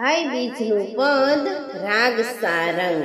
હાય બીજનું પદ રાગ સારંગ.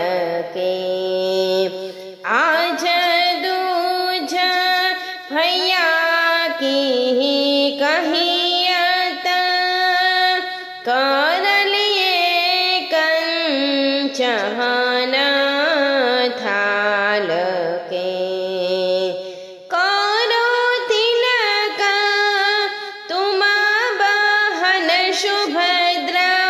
શકે આજ દૂજ ભૈયા કી કહિયત કર લીએ કંચહન થાલ કે કરો તિલક તુમા બહન સુભદ્રા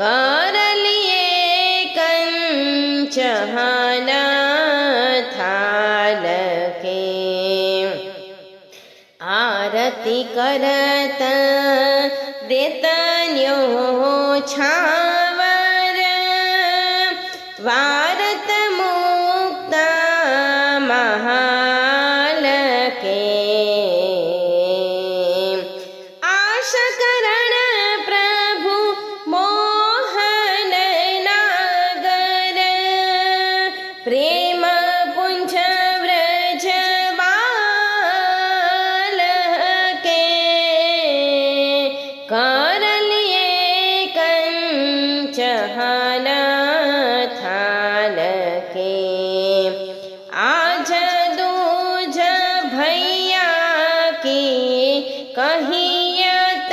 कर लिए कंचहन थाल के आरती करत देतन्यो छावर वारत પ્રેમ પુંજ વ્રજ બાલ કે કરલિયે કંચહન થાન કે આજ દૂજ ભૈયા કે કહિયત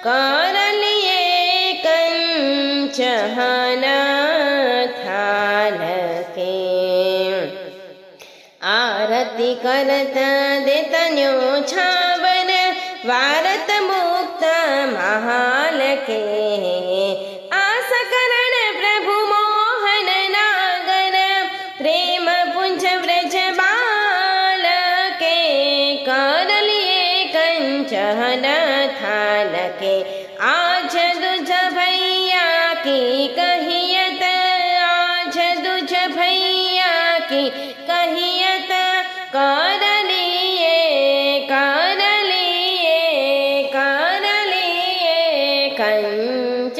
કરલિયે કંચહના કરતા દેતન્યો છાવન વારત મુક્ત મહાલ કે આ સકરણ પ્રભુ મોહન નાગન પ્રેમ પુંજ વ્રજ બાલ કે કરલીએ કંચહન થાન કે આજ દુજ ભૈયા કી કહિયત આજ દુજ ભૈયા કી કહિયત కాదలియే కాదలియే కాదలియే కంచ